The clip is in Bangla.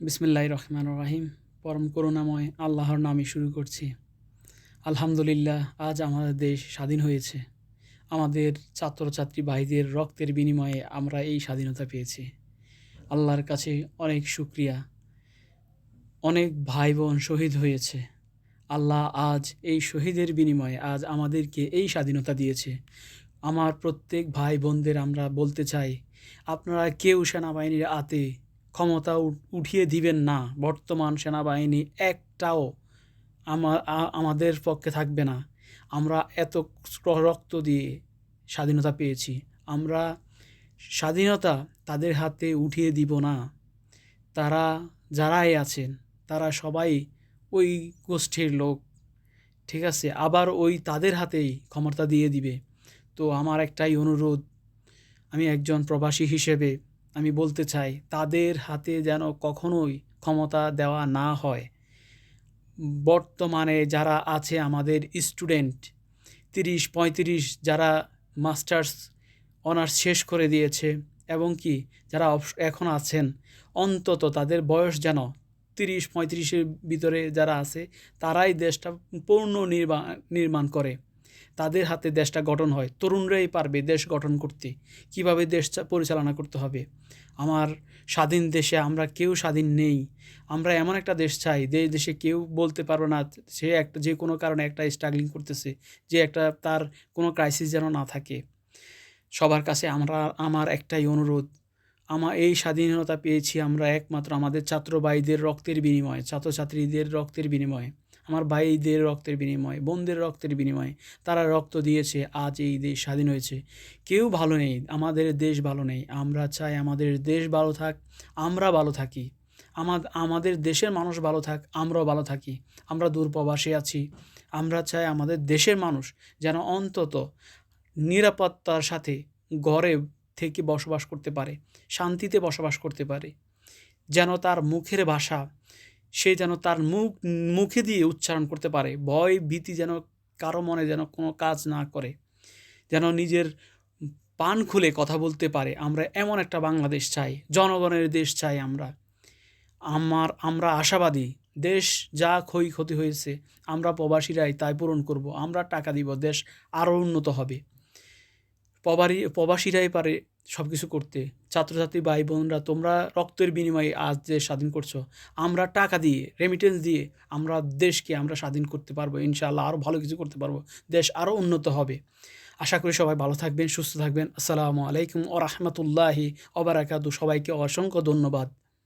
বিসমিল্লাহ রহমান রাহিম। পরম করুণাময় আল্লাহর নামে শুরু করছি। আলহামদুলিল্লাহ, আজ আমাদের দেশ স্বাধীন হয়েছে। আমাদের ছাত্রছাত্রী ভাইদের রক্তের বিনিময়ে আমরা এই স্বাধীনতা পেয়েছি। আল্লাহর কাছে অনেক শুক্রিয়া। অনেক ভাই বোন শহীদ হয়েছে। আল্লাহ আজ এই শহীদের বিনিময়ে আজ আমাদেরকে এই স্বাধীনতা দিয়েছে। আমার প্রত্যেক ভাই বোনদের আমরা বলতে চাই, আপনারা কেউ সেনাবাহিনীর আতে ক্ষমতা উঠিয়ে দিবেন না। বর্তমান সেনাবাহিনী একটাও আমাদের পক্ষে থাকবে না। আমরা এত রক্ত দিয়ে স্বাধীনতা পেয়েছি। আমরা স্বাধীনতা তাদের হাতে উঠিয়ে দিব না। তারা যারাই আছেন, তারা সবাই ওই গোষ্ঠীর লোক। ঠিক আছে? আবার ওই তাদের হাতেই ক্ষমতা দিয়ে দিবে। তো আমার একটাই অনুরোধ, আমি একজন প্রবাসী হিসেবে আমি বলতে চাই, তাদের হাতে যেন কখনোই ক্ষমতা দেওয়া না হয়। বর্তমানে যারা আছে আমাদের স্টুডেন্ট, তিরিশ, পঁয়ত্রিশ, যারা মাস্টার্স অনার্স শেষ করে দিয়েছে এবং কি যারা এখন আছেন, অন্তত তাদের বয়স যেন তিরিশ, পঁয়ত্রিশের ভিতরে যারা আছে, তারাই দেশটা পূর্ণ নির্মাণ নির্মাণ করে। তাদের হাতে দেশটা গঠন হয়। তরুণরাই পারবে দেশ গঠন করতে। কীভাবে দেশ পরিচালনা করতে হবে? আমার স্বাধীন দেশে আমরা কেউ স্বাধীন নেই। আমরা এমন একটা দেশ চাই যে দেশে কেউ বলতে পারবে না, সে একটা, যে কোনো কারণে একটা স্ট্রাগলিং করতেছে, যে একটা তার কোনো ক্রাইসিস যেন না থাকে। সবার কাছে আমরা, আমার একটাই অনুরোধ আমার এই স্বাধীনতা পেয়েছি আমরা একমাত্র আমাদের ছাত্র ভাইদের রক্তের বিনিময়ে, ছাত্রছাত্রীদের রক্তের বিনিময়ে। আমার ভাইদের রক্তের বিনিময়ে, বোনদের রক্তের বিনিময়ে তারা রক্ত দিয়েছে, আজ এই দেশ স্বাধীন হয়েছে। কেউ ভালো নেই, আমাদের দেশ ভালো নেই। আমরা চাই আমাদের দেশ ভালো থাক, আমরা ভালো থাকি। আমাদ, আমাদের দেশের মানুষ ভালো থাক, আমরাও ভালো থাকি। আমরা দূর প্রবাসে আছি। আমরা চাই আমাদের দেশের মানুষ যেন অন্তত নিরাপত্তার সাথে ঘরে থেকে বসবাস করতে পারে, শান্তিতে বসবাস করতে পারে। যেন তার মুখের ভাষা সে যেন তার মুখ, মুখে দিয়ে উচ্চারণ করতে পারে। ভয় ভীতি যেন কারও মনে যেন কোনো কাজ না করে। যেন নিজের পান খুলে কথা বলতে পারে। আমরা এমন একটা বাংলাদেশ চাই, জনগণের দেশ চাই আমরা। আমার, আমরা আশাবাদী, দেশ যা ক্ষয় ক্ষতি হয়েছে, আমরা প্রবাসীরাই তাই পূরণ করব। আমরা টাকা দিব, দেশ আরও উন্নত হবে। প্রবারী, প্রবাসীরাই পারে সব কিছু করতে। ছাত্রছাত্রী ভাই বোনরা তোমরা রক্তের বিনিময়ে আজ যে স্বাধীন করছ, আমরা টাকা দিয়ে রেমিটেন্স দিয়ে আমরা দেশকে আমরা স্বাধীন করতে পারব, ইনশাআল্লাহ আরও ভালো কিছু করতে পারব, দেশ আরও উন্নত হবে। আশা করি সবাই ভালো থাকবেন, সুস্থ থাকবেন। আসসালামু আলাইকুম ও রহমতুল্লাহি অবরাকাতু সবাইকে অসংখ্য ধন্যবাদ।